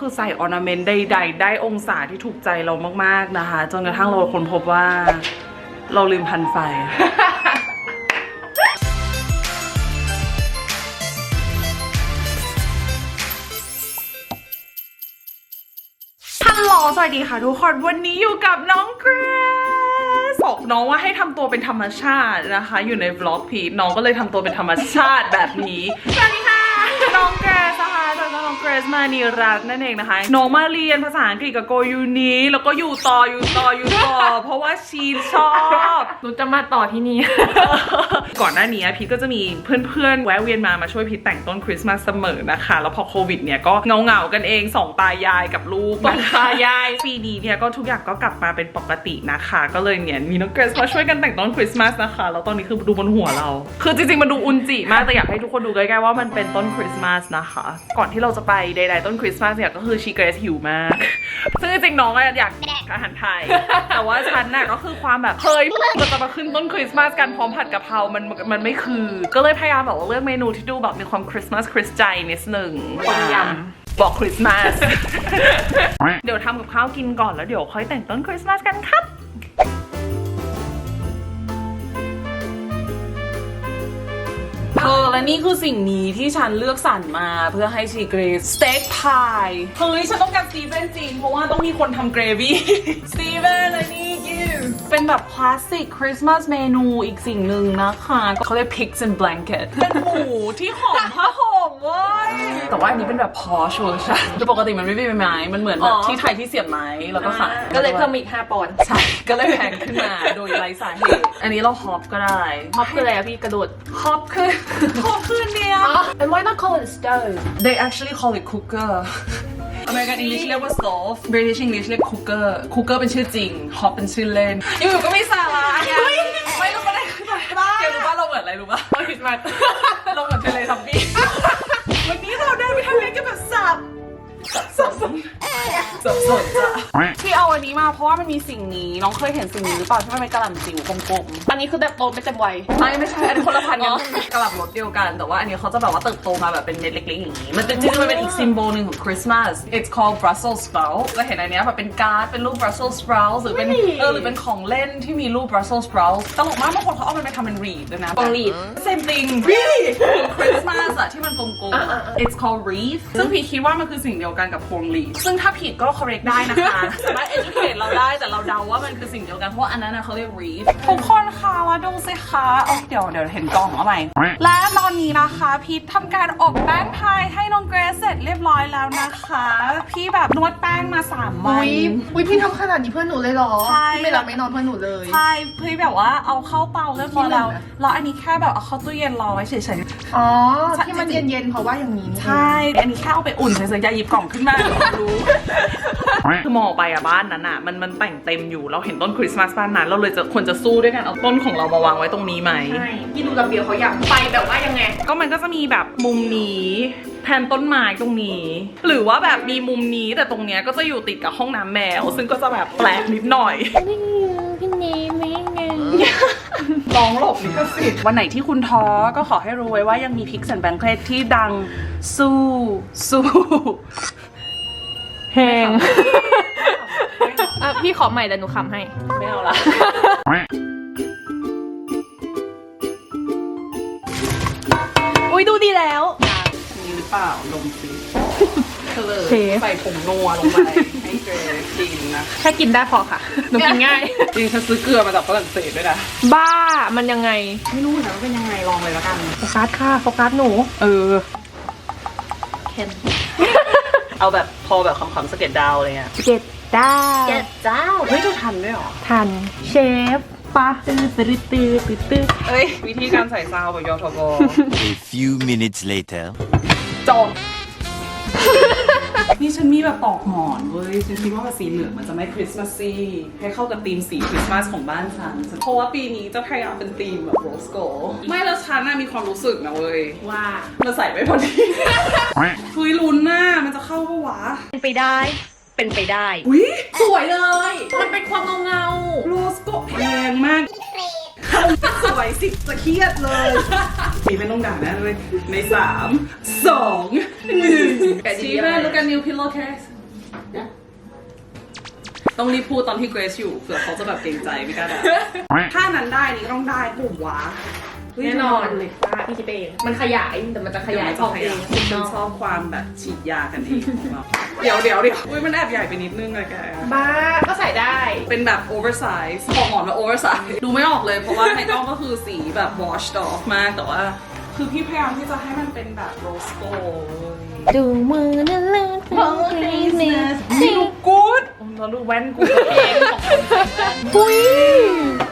คือใส่ออร์นาเมนต์ใดๆ ได้องศาที่ถูกใจเรามากๆนะคะ จนกระทั่งเราค้นพบว่า เราลืมพันไฟ ฮัลโหลสวัสดีค่ะทุกคน วันนี้อยู่กับน้องเกรซบอกน้องว่าให้ทำตัวเป็นธรรมชาตินะคะ อยู่ในวล็อกพีน้องก็เลยทำตัวเป็นธรรมชาติแบบนี้ สวัสดีค่ะ นีรัตน์นั่นเองนะคะน้องมาเรียนภาษาอังกฤษกับโกยูนี้ แล้วก็อยู่ต่ออยู่ต่ออยู่ต่อ เพราะว่าชีชอบหนูจะมาต่อที่นี่ ก่อนหน้านี้พีทก็จะมีเพื่อนๆแวะเวียนมามาช่วยพีทแต่งต้นคริสต์มาสเสมอนะคะ แล้วพอโควิดเนี่ยก็เงาๆกันเองสองตายายกับลูกสองตายายปีนี้เนี่ยก็ทุกอย่างก็กลับมาเป็นปกตินะคะ ก็เลยเนี่ยมีน้องเกรซมาช่วยกันแต่งต้นคริสต์มาสนะคะแล้วตอนนี้คือดูบนหัวเรา คือจริงๆมันดูอุนจิมากแต่อยากให้ทุกคนดูใกล้ๆว่ามันเป็นต้นคริสต์มาสนะคะ ก่อนที่เราจะไปใดๆต้นคริสต์มาสเนี่ยก็คือชีเกรซหิวมาก ซึ่งจริงๆน้องอะอยากอาหารไทย แต่ว่าฉันน่ะก็คือความแบบเคยเราจะมาขึ้นต้นคริสต์มาสกันพร้อมผัดกะเพรา มันมันไม่คือ ก็เลยพยายามแบบว่าเลือกเมนูที่ดูแบบมีความคริสต์มาสคริสใจนิดหนึ่งต้มยบอกคริสต์มาส เดี๋ยวทำกับข้าวกินก่อนแล้วเดี๋ยวค่อยแต่งต้นคริสต์มาสกันครับ และนี่คือสิ่งนี้ที่ฉันเลือกสรรมาเพื่อให้ชีเกรซสเต็กพายเฮ้ยฉันต้องการสตีเฟนจริงเพราะว่าต้องมีคนทำเกรวี่สตีเฟนและนี่ยูเป็นแบบคลาสสิกคริสต์มาสเมนูอีกสิ่งหนึ่งนะคะเขาเรียก pigs and blanket เป็นหมูที่หอมผ้าห่มเว้ย แต่ว่าอันนี้เป็นแบบพอช w ชันคือปกติมันไม่มีไม้ มันเหมือนแบบที่ไทยที่เสียบไม้แล้วก็ขายก็เลยเพิ่มอีก5ปอนด์ใช่ ก็เลยแพงขึ้นมาโดยไร้สาเหตุ อันนี้เราฮอปก็ได้ฮอปคืออะไรอะพี่กระโดดฮอปคือฮอปคือเนี้ย and why not call it stove They actually call it cooker American English เรียกว่า stove British English เรียก cooker cooker เป็นชื่อจริง hop เป็นชื่อเล่นอยู่ๆก็ไม่สาระไงไม่รู้ว่าได้คืออะไรบ้างแกรู้ป่ะเราเหมือนอะไรรู้ป่ะโอ้ยมาเราเหมือนทะเลทับบี้ สับสนสับสนจ้ะที่เอาอันนี้มาเพราะว่ามันมีสิ่งนี้ น้องเคยเห็นสิ่งนี้หรือเปล่าที่มันเป็นกระหล่ำจิ๋วกลมๆอันนี้คือแบบโตไม่เต็มวัยไม่ไม่ใช่อันนี้คนละพันธุ์กันกระหล่ำรสเดียวกัน แต่ว่าอันนี้เขาจะแบบว่าเติบโตมาแบบเป็นเม็ดเล็กๆอย่างนี้ มันเป็นจริงๆมันเป็นอีกซิมโบลหนึ่งของคริสต์มาส it's called Brussels sprout จะเห็นอันนี้แบบเป็นการ์ดเป็นรูป Brussels sprout หรือเป็นเออหรือเป็นของเล่นที่มีรูป Brussels sprout ตลกมากบางคนเขาเอามันไปทำเป็นรีดด้วยนะรีด same thing really คริสต์มาสอะที่มันกลมๆ it's called wreath ซึ่งพี่คิดว่ามันคือสิ่งเดียวกันกับพวงหลีดซึ่งถ้าผิดก็ correct ได้นะคะสามารถ educate เรา แต่เราเดาว่ามันคือสิ่งเดียวกัน เพราะว่าอันนั้นนะเขาเรียก wreath ทุกคนคะมาดูสิคะอ๋อเดี๋ยวเดี๋ยวเห็นกล่องเอาใหม่และตอนนี้นะคะพีททำการอบแป้งพายให้น้องเกรซเสร็จเรียบร้อยแล้วนะคะ พี่แบบนวดแป้งมา3วัอุ้น ยอุ้ยพี่ทำขนาดนี้เพื่อนหนูเลยเหรอใช่ พี่ไม่หลับไม่นอนเพื่อนหนูเลย ใช่พี่แบบว่าเอาเข้าเตาเรียบร้อยแล้วที่หนึ่งอะแล้วอันนี้แค่แบบเอาเข้าตู้เย็นรอไว้เฉยๆ อ๋อใช่ที่มันเย็นๆเพราะว่าอย่างนี้นี่ใช่ อันนี้แค่เอาไปอุ่นเฉยๆอย่าหยิบกล่องขึ้นมาเดี๋ยวรู้ คือมองออกไปอะบ้านนั้นอะมันมันแต่งเต็มอยู่เราเห็นต้นคริสต์มาสบ้านนั้นเราเลยจะควรจะสู้ด้วยกันเอาต้นของเรามาวางไว้ตรงนี้ไหมใช่พี่ดูกับเบียวเขาอยากไปแบบว่ายังไง ก็มันก็จะมีแบบมุมนี้แทนต้นไม้ตรงนี้ หรือว่าแบบมีมุมนี้แต่ตรงเนี้ยก็จะอยู่ติดกับห้องน้ำแมว ซึ่งก็จะแบบแปลกนิดหน่อยพี่เนมไม่ไงลองหลบลิขสิทธิ์วันไหนที่คุณท้อก็ขอให้รู้ไว้ว่ายังมีพิกซ์แอนแบงเคลที่ดังสู้สู้ แหงอะพี่ขอใหม่แต่หนูคำให้ ไม่เอาละ อุ้ยดูดีแล้ว มีหรือเปล่าลงสิเธอเลยเชฟ ใส่ผงนัวลงไปให้เกรซกินนะแค่กินได้พอค่ะ หนูกินง่าย จริงฉันซื้อเกลือมาจากฝรั่งเศสด้วยนะ บ้า มันยังไง ไม่รู้นะว่าเป็นยังไงลองเลยแล้วกัน โฟกัสค่ะ โฟกัสหนู เออ เค็ม เอาแบบพอแบบคำๆสเก็ตดาวอะไรเงี้ยเจ็ดดาวเจ็ดเจ้าเฮ้ยเธอทันด้วยเหรอ ทันเชฟปะตื้อตื้อตื้อตื้อตื้อเอ้ย วิธีการใส่ซาวแบบยอทบ A few minutes later. จบ นี่ฉันมีแบบปอกหมอนเว้ย ฉันคิดว่าแบบสีเหลืองมันจะไม่คริสต์มาสซี่ให้เข้ากับธีมสีคริสต์มาสของบ้านฉัน เพราะว่าปีนี้จะพยายามเป็นธีมแบบโรสโกไม่แล้วฉันน่ะมีความรู้สึกนะเว้ย ว่ามันใส่ไม่พอดีเฮ้ยลุ้นน่ะมันจะเข้าปะวะ เป็นไปได้ เป็นไปได้ อุ้ยสวยเลย มันเป็นความเงาเงาโรสโกแพงมากฮ สวยสิจะเครียดเลยมีไม่ต้องด่าแน่เลยในสามสองหนึ่ง Steven look at new pillowcase ต้องรีบพูดตอนที่เกรซอยู่เผื่อเขาจะแบบเกรงใจไม่กล้าด่าถ้านั้นได้นี่ต้องได้ปุ๊บวะเฮ้ยแน่นอนเล็กมากพี่คิดเองมันขยายแต่มันจะขยายออกเองฉันชอบความแบบฉีดยากันเองของเราเดี๋ยวเดี๋ยวเดี๋ยวอุ้ยมันแอบใหญ่ไปนิดนึงเลยแกบ้าก็ใส่ได้เป็นแบบ oversize ของหมอนว่า oversize ดูไม่ออกเลยเพราะว่าในกล้องก็คือสีแบบ washed off มากแต่ว่า คือพี่พยายามที่จะให้มันเป็นแบบ rose gold ดูมือนั่นเลยดูกูด เราดูแว่นกูเองของคนอุ้ย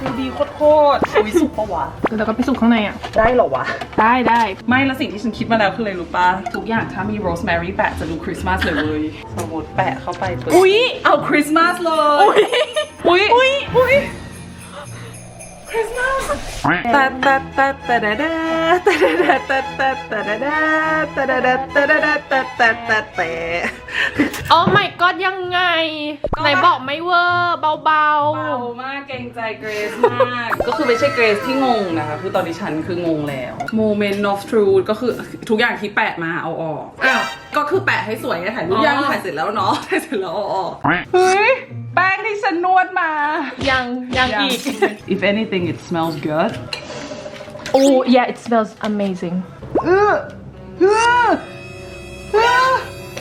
ดูดีโคตรๆอุ้ยสุกปะวะ แล้วก็ไปสุกข้างในอะ ได้เหรอวะ ได้ได้ไม่แล้วสิ่งที่ฉันคิดมาแล้วคืออะไรรู้ปะทุกอย่างถ้ามีโรสแมรี่แปะจะดูคริสต์มาสเลยเว้ยสมมติแปะเข้าไปปุ๊บอุ้ยเอาคริสต์มาสเลยอุ้ยอุ้ยอุ้ยคริส ต์มาสตะตะตะตะดะดะตะดะดะตะตะตะดะดะตะดะดะตะดะดะตะตะตะตะอ๋อไม่ก็ยังไง ไหนบอกไม่เวอร์เบาเบามากเกรงใจเกรซมาก ก็คือไม่ใช่เกรซที่งงนะคะ คือตอนนี้ฉันคืองงแล้ว Moment of Truth ก็คือทุกอย่างที่แปะมาเอาออกๆอ้าวก็คือแปะให้สวยไงถ่ายรูปอ๋อยังถ่ายเสร็จแล้วเนาะถ่ายเสร็จแล้วเอาออกเฮ้ย แป้งที่ฉันนวดมา ยังยังอีก If anything it smells good oh yeah it smells amazing เออเออเออ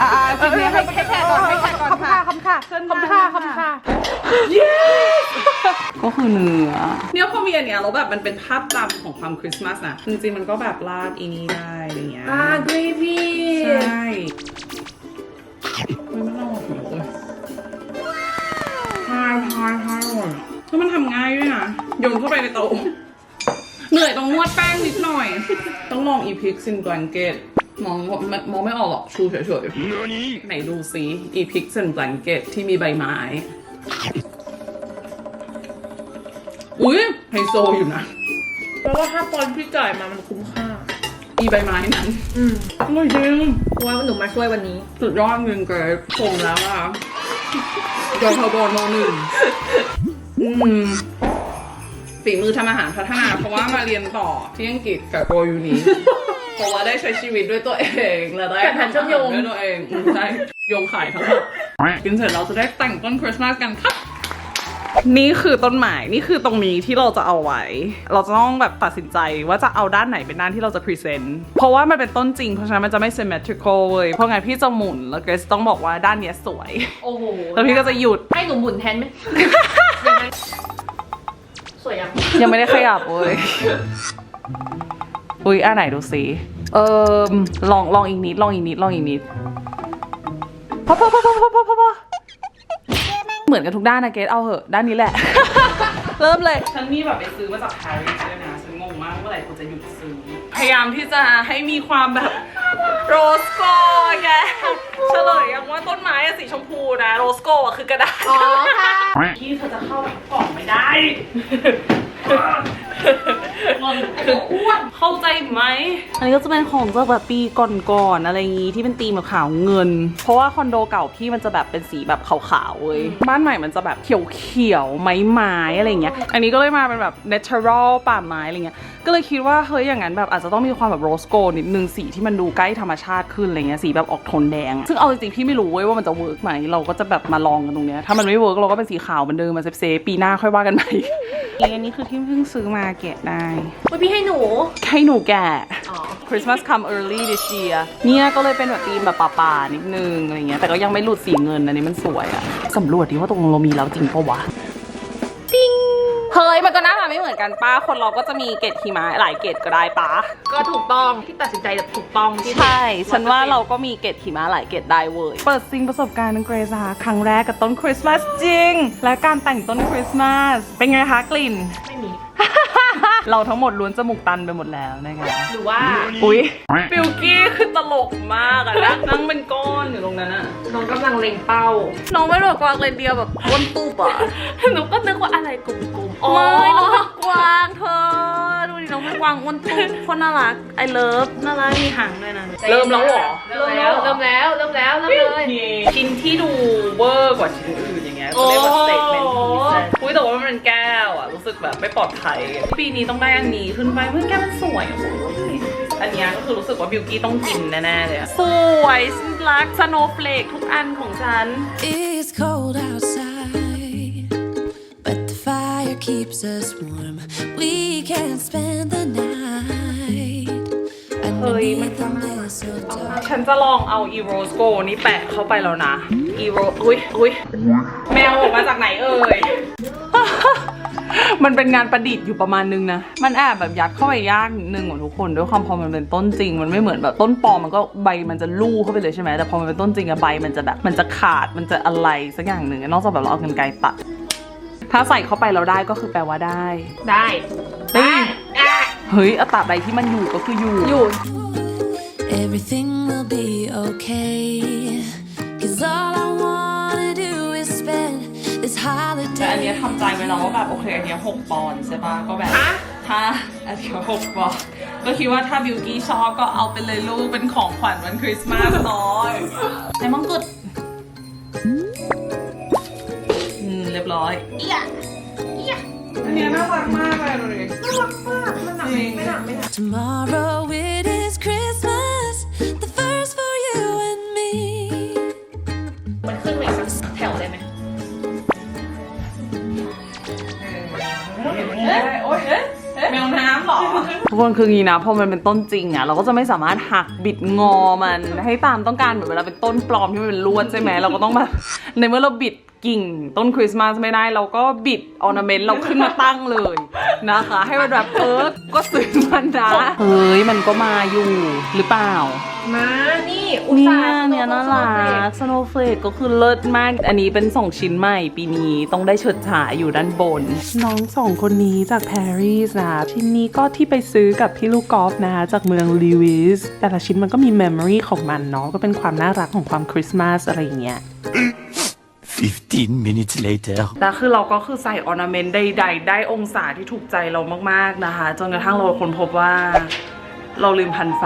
อ่าคลิปนี้ให้ให้แค่ก่อนให้แค่ก่อนค่ะคำค่ะคำค่ะคำค่ะก็คือเนื้อเนี่ยพอมีอันเนี้ยแล้วแบบมันเป็นภาพจำของความคริสต์มาสนะจริงๆมันก็แบบราดอีนี้ได้อะไรเงี้ยอ่า gravy ใช่ไม่ต้องเอา หัวเลยพายพายพายอร่อยแล้วมันทำง่ายด้วยนะโยนเข้าไปในโต๊ะเหนื่อยต้องนวดแป้งนิดหน่อย ต้องลองอีพิกซิน blanket มองไม่มองไม่ออกหรอกชูเฉยๆไหนดูซิอีพิกซิน blanket ที่มีใบไม้ อุ้ยไฮโซอยู่นะเพราะว่าถ้าปอนที่จ่ายมามันคุ้มค่า อีใบไม้นั้น อืมอร่อยจริงเพราะว่าหนูมาช่วยวันนี้ สุดยอดเงินเกิดผมแล้วอะ กทบโนหนึ่งอืมฝีมือทำอาหารพัฒนา เพราะว่ามาเรียนต่อที่อังกฤษกับโกยูนีเพราะว่าได้ใช้ชีวิตด้วยตัวเองและได้แบบแผนเชื่อมโยงด้วยตัวเองอืมใช่โยงขายทั้งหมดกินเสร็จเราจะได้แต่งต้นคริสต์มาสกันครับ นี่คือต้นไม้นี่คือตรงนี้ที่เราจะเอาไว้ เราจะต้องแบบตัดสินใจว่าจะเอาด้านไหนเป็นด้านที่เราจะพรีเซนต์เพราะว่ามันเป็นต้นจริงเพราะฉะนั้นมันจะไม่ symmetrical เลยเพราะงั้นพี่จะหมุนแล้วเกรซต้องบอกว่าด้านเนี้ยสวย โอ้โหแล้วพี่ก็จะหยุดให้หนูหมุนแทนไหมสวยยังยังไม่ได้ขยับเลยอุ้ยอันไหนดูสิเออลองลองอีกนิดลองอีกนิดลองอีกนิดพอพอพอพอพอพอ เหมือนกันทุกด้านนะเกรซเอาเหอะด้านนี้แหละ เริ่มเลย ฉันนี่แบบไปซื้อมาจากปารีสเลยนะฉันงงมากเมื่อไหร่กูจะหยุดซื้อ พยายามที่จะให้มีความแบบโรสโกแกเฉลยยังว่าต้นไม้อะสีชมพูนะ โรสโกอะคือกระดาษ อ๋อค่ะที่เธอจะเข้าไปกล่องไม่ได้มัน คืออ้วนเข้าใจไหม อันนี้ก็จะเป็นของจากแบบปีก่อนๆอะไรอย่างงี้ที่เป็นตีมแบบขาวเงิน เพราะว่าคอนโดเก่าพี่มันจะแบบเป็นสีแบบขาวๆเว้ย บ้านใหม่มันจะแบบเขียวๆไม้ๆอะไรอย่างเงี้ย อันนี้ก็เลยมาเป็นแบบ natural ป่าไม้อะไรเงี้ย ก็เลยคิดว่าเฮ้ยอย่างนั้นแบบอาจจะต้องมีความแบบโรสโกนิดนึงสีที่มันดูใกล้ธรรมชาติขึ้นอะไรเงี้ยสีแบบออกโทนแดง ซึ่งเอาจริงๆพี่ไม่รู้เว้ยว่ามันจะเวิร์กไหมเราก็จะแบบมาลองกันตรงเนี้ยถ้ามันไม่เวิร์กเราก็เป็นสีขาวเหมือนเดิมมาเซฟๆปีหน้าค่อยว่ากันใหม่อันนี้คือที่เพิ่งซื้อมาแกะได้อุ๊ยพี่ให้หนู ให้หนูแกะอ๋อ Christmas come early this year เนี่ยก็เลยเป็นแบบธีมแบบป่าๆนิดนึงอะไรเงี้ยแต่ก็ยังไม่หลุดสีเงินอันนี้มันสวยอะสำรวจดิว่าตรงเรามีแล้วจริงปะวะปิ้งเฮ้ยมันก็หน้าตาไม่เหมือนกันป้าคนเราก็จะมีเกรดหิมะหลายเกรดก็ได้ป้าก็ถูกต้องที่ตัดสินใจแบบถูกต้องที่ใช่ ฉันว่าเราก็มีเกรดหิมะหลายเกรดได้เว้ยเปิดซิงประสบการณ์น้องเกรซนะคะครั้งแรกกับต้นคริสต์มาสจริง และการแต่งต้นคริสต์มาสเป็นไงคะกลิ่นไม่มี เราทั้งหมดล้วนจมูกตันไปหมดแล้วนะคะหรือว่าอุ๊ยฟิลกี้คือตลกมากอะนั่งนั่งเป็นก้อนอยู่ตรงนั้นอะน้องกำลังเล็งเป้า น้องไม่แบบกวางเลยเดียวแบบก้นตูบอะหนูก็นึกว่าอะไรกลุ่มๆอ๋อไม่น้องเป็นกวางเธอดูดิน้องเป็นกวางก้นตูบคนน่ารักไอเลิฟน่ารักมีหางด้วยนะเริ่มแล้วเหรอเริ่มแล้วเริ่มแล้วเริ่มแล้วเริ่มเลยชิ้นที่ดูเวอร์กว่าชิ้นอื่นอย่างเงี้ยเขาเรียกว่า แต่ว่ามันเป็นแก้วอะรู้สึกแบบไม่ปลอดภัย ปีนี้ต้องได้อันนี้ขึ้นไปเมื่อแกมันสวยโอ้ยอันเนี้ยก็คือรู้สึกว่าบิวกี้ต้องกินแน่ๆเลยอะสวยฉันรักสโนว์เฟลกทุกอันของฉัน It's cold outside, but the fire keeps us warm. We can spend the night underneath the mistletoe. ฉันจะลองเอา e r o s Go นี่แปะเข้าไปแล้วนะ e r o อุ้ยอุ้ยแมวออกมาจากไหนเอ่ย มันเป็นงานประดิษฐ์อยู่ประมาณนึงนะ มันแอบแบบยัดเข้าไปยากนิดนึงของทุกคนด้วยความพอมันเป็นต้นจริง มันไม่เหมือนแบบต้นปลอมมันก็ใบมันจะลู่เข้าไปเลยใช่ไหมแต่พอมันเป็นต้นจริงอะใบมันจะแบบมันจะขาดมันจะอะไรสักอย่างหนึ่งอะนอกจากแบบเราเอากรรไกรตัดถ้าใส่เข้าไปเราได้ก็คือแปลว่าได้ได้เฮ้ยเฮ้ยอะตราบใดที่มันอยู่ก็คืออยู่อยู่ Everything will be okay. แต่อันเนี้ย holiday. ทำใจไว้แล้วว่าแบบโอเคอันเนี้ยหกปอนด์ใช่ปะก็แบบถ้าอันเนี้ยหกปอนด์ก็คิดว่าถ้าบิวกี้ชอบก็เอาไปเลยลูกเป็นของขวัญวันคริสต์มาสเนาะในมังกรอืมเรียบร้อยเอียเอียอันเนี้ยน่ารักมากเลยดูดิน่ารักมากมันหนักไม่หนักไม่หนัก ทุกคนคืองี้นะพอมันเป็นต้นจริงอะเราก็จะไม่สามารถหักบิดงอมันให้ตามต้องการเหมือนเวลาเป็นต้นปลอมที่มันเป็นลวดใช่ไหมเราก็ต้องแบบในเมื่อเราบิด กิ่งต้นคริสต์มาสไม่ได้ เราก็บิดออร์นาเมนต์เราขึ้นมาตั้งเลยนะคะ ให้มันแบบเออก็ซื้อมันนะเฮ้ยมันก็มาอยู่หรือเปล่า มา นี่ อุตเนี่ส่ายห์เนี่ยน่ารักสโนว์เฟลกก็คือเลิศมาก อันนี้เป็น 2 ชิ้นใหม่ ปีนี้ต้องได้เฉิดฉายอยู่ด้านบน น้องสองคนนี้จากปารีสนะชิ้นนี้ก็ที่ไปซื้อกับพี่ลูกกอล์ฟนะคะจากเมืองลิวิสแต่ละชิ้นมันก็มีเมมโมรีของมันเนาะก็เป็นความน่ารักของความคริสต์มาสอะไรอย่างเงี้ย 15 minutes later. แล้วคือเราก็คือใส่ออร์นาเมนต์ใดๆได้องศาที่ถูกใจเรามากๆนะคะ จนกระทั่งเราค้นพบว่า เราลืมพันไฟ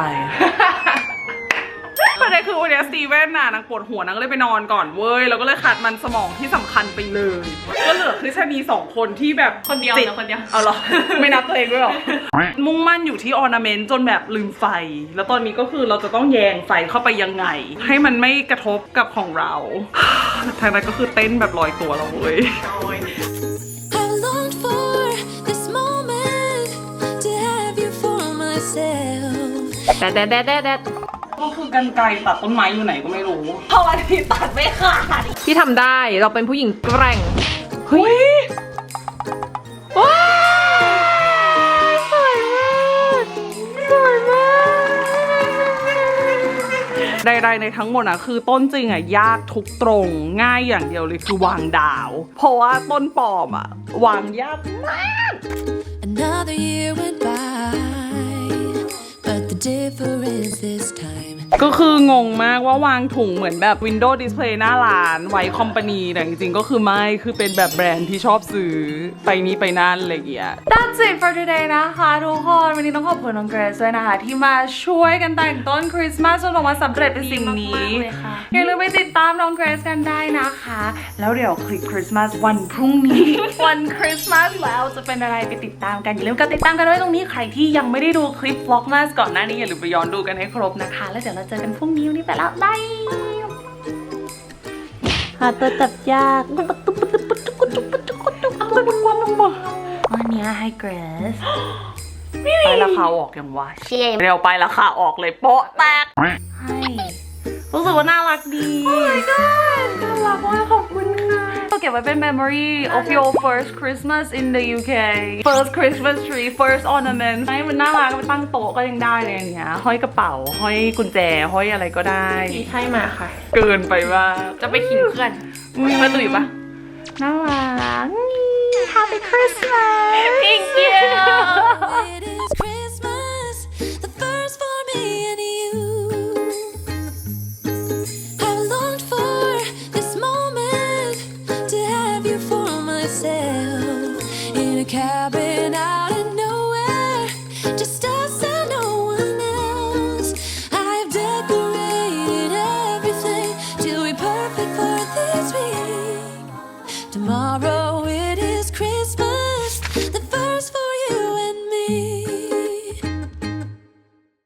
ประเด็นคือวันนี้สตีเว่นน่ะนางปวดหัวนางก็เลยไปนอนก่อนเว้ยเราก็เลยขาดมันสมองที่สำคัญไปเลย ก็เหลือคือชะนีสองคนที่แบบคนเดียวจิตนะคนเดียว เอาเหรอ ไม่นับตัวเองด้วยเหรอ มุ่งมั่นอยู่ที่ออร์นาเมนต์จนแบบลืมไฟ แล้วตอนนี้ก็คือเราจะต้องแยงไฟเข้าไปยังไง ให้มันไม่กระทบกับของเรา ทางนั้นก็คือเต้นแบบลอยตัวเราเว้ย I longed for this moment to have you for myself. แดดแดดแดดแด ดแดดก็คือกันไกลตัดต้นไม้อยู่ไหนก็ไม่รู้เพราะวันนี้ตัดไม่ขาดพี่ทำได้เราเป็นผู้หญิงแกร่งเฮ้ยว้าวสวยมากสวยมากใดๆในทั้งหมดอะคือต้นจริงอะยากทุกตรงง่ายอย่างเดียวเลยคือวางดาว เพราะว่าต้นปลอมอะวางยากมาก Another year went by, ก็คืองงมากว่าวางถุงเหมือนแบบ Windows Display หน้าร้านไว้คอมพานีแต่จริงๆ ก็คือไม่ คือเป็นแบบแบรนด์ที่ชอบซื้อ ไปนี้ไปนั่นอะไรอย่างเงี้ย That's it for today นะคะทุกคน วันนี้ต้องขอบคุณน้องเกรซด้วยนะคะ ที่มาช่วยกันแต่งต้นคริสต์มาสจนออกมาสำเร็จเป็นสิ่งนี้ดีมากๆเลยค่ะอย่าลืมไปติดตามน้องเกรซกันได้นะคะ แล้วเดี๋ยวคลิปคริสต์มาสวันพรุ่งนี้ วันคริสต์มาสแล้วจะเป็นอะไรไปติดตามกันอย่าลืมกดติดตามกันไว้ตรงนี้ใครที่ยังไม่ได้ดูคลิปวล็อกมาสก่อนหน้านี้อย่าลืมไปย้อนดูกันให้ครบนะคะ แล้วเดี๋ยวเราเจอกันพรุ่งนี้วันนี้ไปแล้วบายหาตัวจับยากวันนี้ให้เกรซไปราคาออกยังวะเร็วไปราคาออกเลยโป๊ะแตกรู้สึกว่าน่ารักดีโอ้ my god น่ารักมากขอบคุณค่ะ ก็บไว้เป็น memory of your first Christmas in the UK first Christmas tree first ornament ให้มันน่ารักไปตั้งโต๊ะก็ยังได้เลยอย่างเงี้ยห้อยกระเป๋า ห้อยกุญแจ ห้อยอะไรก็ได้พี่ให้มาค่ะ เกินไปมากจะไปขิงเพื่อนมีมาตุยปะน่ารัก Happy Christmas It is Christmas